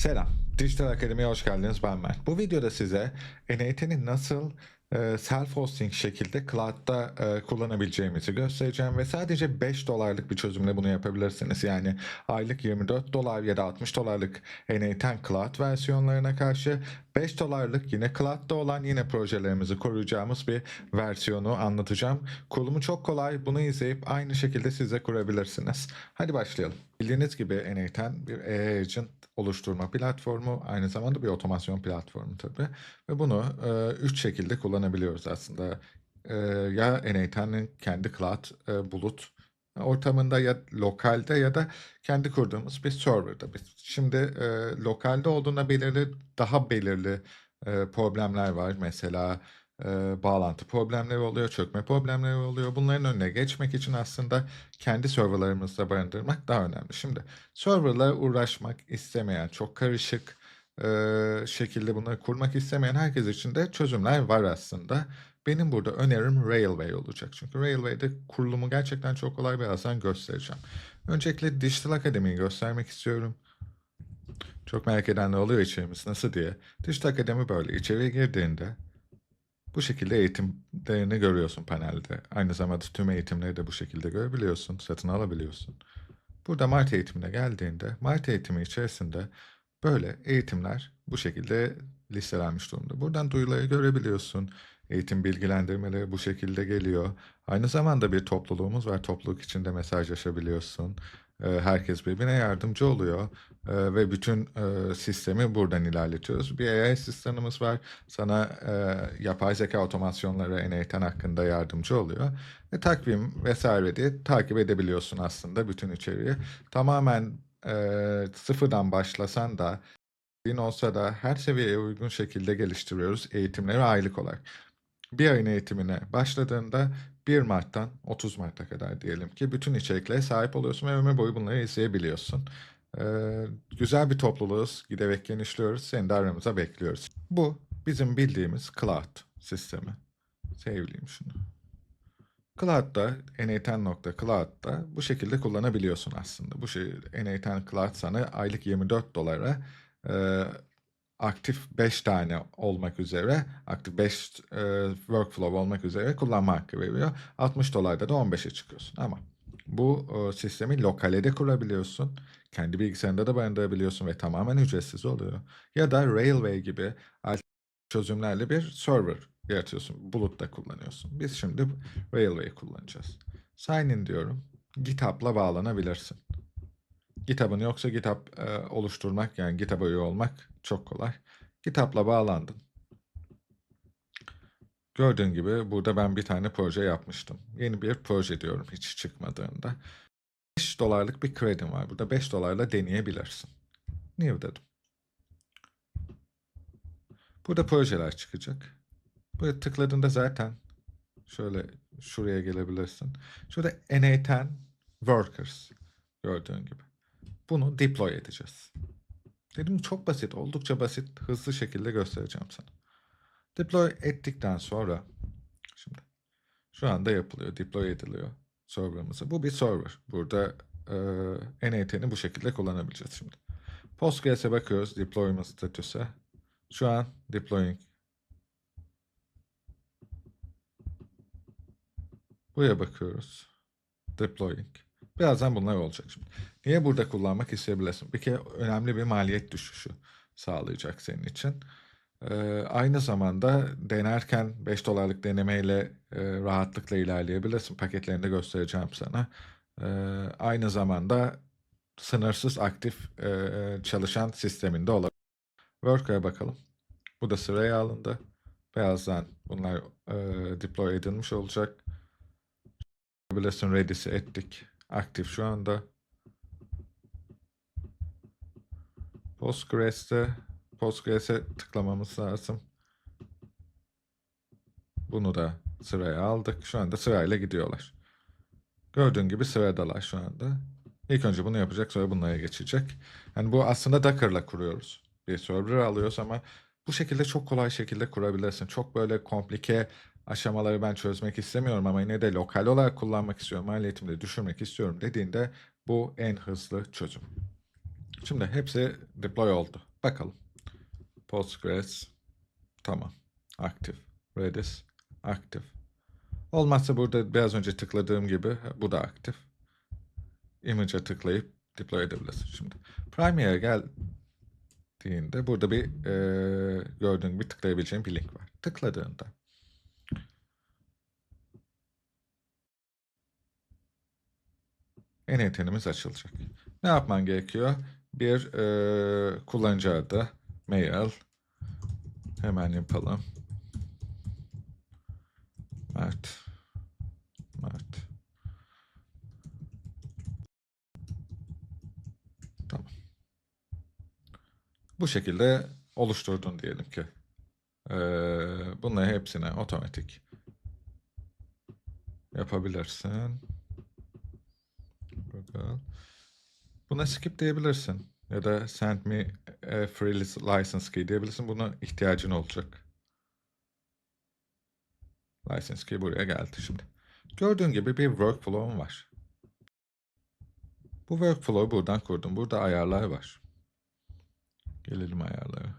Selam, Dijital Akademi'ye hoş geldiniz. Ben Mert. Bu videoda size NAT'nin nasıl e, self-hosting şekilde cloud'da e, kullanabileceğimizi göstereceğim ve sadece 5 dolarlık bir çözümle bunu yapabilirsiniz. Yani aylık 24 dolar ya da 60 dolarlık NAT Cloud versiyonlarına karşı 5 dolarlık yine cloud'da olan yine projelerimizi koruyacağımız bir versiyonu anlatacağım. Kurulumu çok kolay. Bunu izleyip aynı şekilde siz de kurabilirsiniz. Hadi başlayalım. Bildiğiniz gibi NAT'en bir AI Agent oluşturma platformu, aynı zamanda bir otomasyon platformu tabii. Ve bunu e, üç şekilde kullanabiliyoruz aslında. E, ya NAT'nin kendi cloud e, bulut ortamında ya lokalde ya da kendi kurduğumuz bir serverda. Biz Şimdi e, lokalde olduğunda belirli daha belirli e, problemler var. Mesela e, bağlantı problemleri oluyor, çökme problemleri oluyor. Bunların önüne geçmek için aslında kendi serverlarımızda barındırmak daha önemli. Şimdi serverla uğraşmak istemeyen, çok karışık e, şekilde bunları kurmak istemeyen herkes için de çözümler var aslında. Benim burada önerim Railway olacak. Çünkü Railway'de kurulumu gerçekten çok kolay birazdan göstereceğim. Öncelikle Dijital Akademi'yi göstermek istiyorum. Çok merak edenler oluyor içerimiz nasıl diye. Dijital Akademi böyle içeriye girdiğinde bu şekilde eğitimlerini görüyorsun panelde. Aynı zamanda tüm eğitimleri de bu şekilde görebiliyorsun, satın alabiliyorsun. Burada Mart eğitimine geldiğinde, Mart eğitimi içerisinde böyle eğitimler bu şekilde listelenmiş durumda. Buradan duyuruları görebiliyorsun. Eğitim bilgilendirmeleri bu şekilde geliyor. Aynı zamanda bir topluluğumuz var. Topluluk içinde mesajlaşabiliyorsun. Ee, Herkes birbirine yardımcı oluyor. Ee, Ve bütün e, sistemi buradan ilerletiyoruz. Bir AI asistanımız var. Sana e, yapay zeka otomasyonları NAT'en hakkında yardımcı oluyor. Ve takvim vesaire diye takip edebiliyorsun aslında bütün içeriği. Tamamen e, sıfırdan başlasan da din olsa da her seviyeye uygun şekilde geliştiriyoruz eğitimleri aylık olarak. Bir ayın eğitimine başladığında 1 Mart'tan 30 Mart'a kadar diyelim ki bütün içeriklere sahip oluyorsun ve ömür boyu bunları izleyebiliyorsun. Ee, güzel bir topluluğuz, giderek genişliyoruz, seni de aramıza bekliyoruz. Bu bizim bildiğimiz cloud sistemi. Sevleyeyim şunu. Cloud'da, n8.cloud'da bu şekilde kullanabiliyorsun aslında. Bu şey, n8 Cloud sana aylık 24 dolara e, aktif 5 tane olmak üzere, aktif 5 e, workflow olmak üzere kullanma hakkı veriyor. 60 dolarda da 15'e çıkıyorsun ama bu e, sistemi lokale de kurabiliyorsun. Kendi bilgisayarında da barındırabiliyorsun ve tamamen ücretsiz oluyor. Ya da Railway gibi çözümlerle bir server yaratıyorsun. Bulutta kullanıyorsun. Biz şimdi Railway kullanacağız. Sign in diyorum. GitHub'la bağlanabilirsin. GitHub'ın yoksa GitHub e, oluşturmak yani GitHub'a üye olmak çok kolay. GitHub'la bağlandın. Gördüğün gibi burada ben bir tane proje yapmıştım. Yeni bir proje diyorum hiç çıkmadığında. 5 dolarlık bir kredim var. Burada 5 dolarla deneyebilirsin. New dedim. Burada projeler çıkacak. Buraya tıkladığında zaten şöyle şuraya gelebilirsin. Şurada N8 Workers gördüğün gibi. Bunu deploy edeceğiz. Dedim çok basit, oldukça basit, hızlı şekilde göstereceğim sana. Deploy ettikten sonra şimdi şu anda yapılıyor, deploy ediliyor serverımıza. Bu bir server. Burada e, NAT'ni bu şekilde kullanabileceğiz şimdi. Postgres'e bakıyoruz deployment statüse. Şu an deploying. Buraya bakıyoruz. Deploying. Birazdan bunlar olacak şimdi. Niye burada kullanmak isteyebilirsin? Bir kere önemli bir maliyet düşüşü sağlayacak senin için. Ee, aynı zamanda denerken 5 dolarlık denemeyle e, rahatlıkla ilerleyebilirsin. Paketlerini de göstereceğim sana. Ee, aynı zamanda sınırsız aktif e, çalışan sisteminde olabilir. Worker'a bakalım. Bu da sıraya alındı. Birazdan bunlar e, deploy edilmiş olacak. Bilirsin ready'si ettik. Aktif şu anda. Postgres'te Postgres'e tıklamamız lazım. Bunu da sıraya aldık. Şu anda sırayla gidiyorlar. Gördüğün gibi sıradalar şu anda. İlk önce bunu yapacak sonra bunlara geçecek. Yani bu aslında Docker'la kuruyoruz. Bir server alıyoruz ama bu şekilde çok kolay şekilde kurabilirsin. Çok böyle komplike aşamaları ben çözmek istemiyorum ama yine de lokal olarak kullanmak istiyorum, maliyetimi de düşürmek istiyorum dediğinde bu en hızlı çözüm. Şimdi hepsi deploy oldu. Bakalım. Postgres. Tamam. Aktif. Redis. Aktif. Olmazsa burada biraz önce tıkladığım gibi bu da aktif. Image'a tıklayıp deploy edebilirsin. Şimdi Prime'ye geldiğinde burada bir eee gördüğün gibi tıklayabileceğin bir link var. Tıkladığında N-Etenimiz açılacak. Ne yapman gerekiyor? Bir eee, kullanıcı adı, mail. Hemen yapalım. Mert. Tamam. Bu şekilde oluşturdun diyelim ki. Eee bunları hepsine otomatik yapabilirsin. Bakalım. Buna skip diyebilirsin. Ya da send me a free license key diyebilirsin. Buna ihtiyacın olacak. License key buraya geldi şimdi. Gördüğün gibi bir workflow'um var. Bu workflow'u buradan kurdum. Burada ayarlar var. Gelelim ayarlara.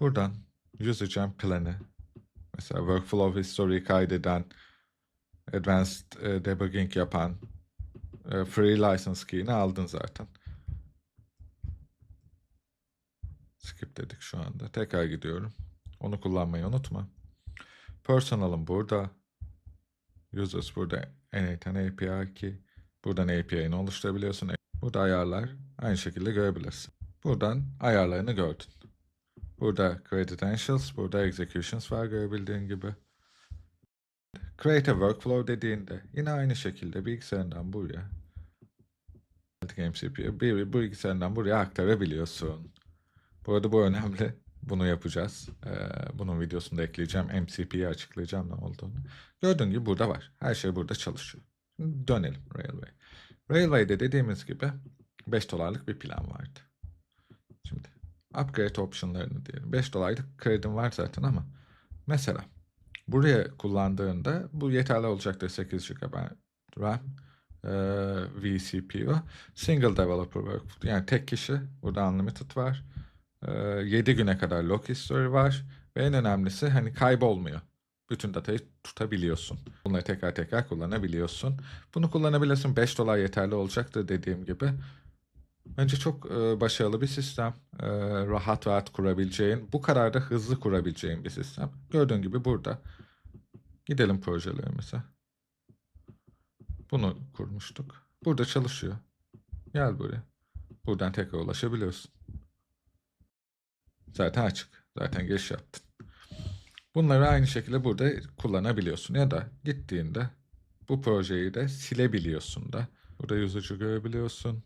Buradan yazacağım planı. Mesela workflow history kaydeden, advanced e, debugging yapan, e, free license key'ini aldın zaten. Skip dedik şu anda. Tekrar gidiyorum. Onu kullanmayı unutma. Personal'ım burada. Users burada. N8 API key. Buradan API'ni oluşturabiliyorsun. Burada ayarlar. Aynı şekilde görebilirsin. Buradan ayarlarını gördün. Burada credentials, burada executions var görebildiğin gibi. Create a workflow dediğinde yine aynı şekilde bilgisayarından buraya MCP'ye bir bilgisayarından buraya aktarabiliyorsun. Bu arada bu önemli. Bunu yapacağız. Ee, bunun videosunu da ekleyeceğim. MCP'yi açıklayacağım ne olduğunu. Gördüğün gibi burada var. Her şey burada çalışıyor. Şimdi dönelim Railway. Railway'de dediğimiz gibi 5 dolarlık bir plan vardı. Şimdi upgrade optionlarını diyelim. 5 dolarlık kredim var zaten ama mesela buraya kullandığında bu yeterli olacaktır 8 GB RAM e, vCPU. Single developer work yani tek kişi burada unlimited var. E, 7 güne kadar log history var ve en önemlisi hani kaybolmuyor. Bütün datayı tutabiliyorsun. Bunları tekrar tekrar kullanabiliyorsun. Bunu kullanabilirsin. 5 dolar yeterli olacaktır dediğim gibi. Bence çok e, başarılı bir sistem. E, rahat rahat kurabileceğin, bu kadar da hızlı kurabileceğin bir sistem. Gördüğün gibi burada. Gidelim projelerimize. Bunu kurmuştuk. Burada çalışıyor. Gel buraya. Buradan tekrar ulaşabiliyorsun. Zaten açık. Zaten giriş yaptın. Bunları aynı şekilde burada kullanabiliyorsun. Ya da gittiğinde bu projeyi de silebiliyorsun da. Burada yüzücü görebiliyorsun.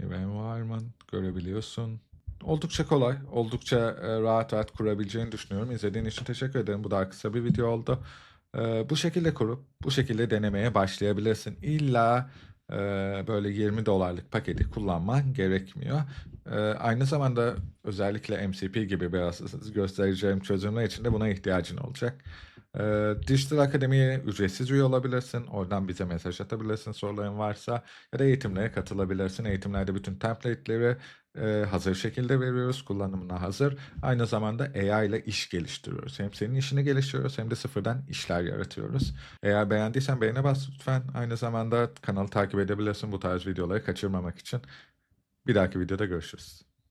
New environment görebiliyorsun. Oldukça kolay, oldukça e, rahat rahat kurabileceğini düşünüyorum. İzlediğin için teşekkür ederim. Bu daha kısa bir video oldu. E, bu şekilde kurup, bu şekilde denemeye başlayabilirsin. İlla e, böyle 20 dolarlık paketi kullanman gerekmiyor. Aynı zamanda özellikle MCP gibi biraz göstereceğim çözümler için de buna ihtiyacın olacak. E, Dijital Akademi'ye ücretsiz üye olabilirsin. Oradan bize mesaj atabilirsin soruların varsa. Ya da eğitimlere katılabilirsin. Eğitimlerde bütün template'leri e, hazır şekilde veriyoruz. Kullanımına hazır. Aynı zamanda AI ile iş geliştiriyoruz. Hem senin işini geliştiriyoruz hem de sıfırdan işler yaratıyoruz. Eğer beğendiysen beğene bas lütfen. Aynı zamanda kanalı takip edebilirsin bu tarz videoları kaçırmamak için. Bir dahaki videoda görüşürüz.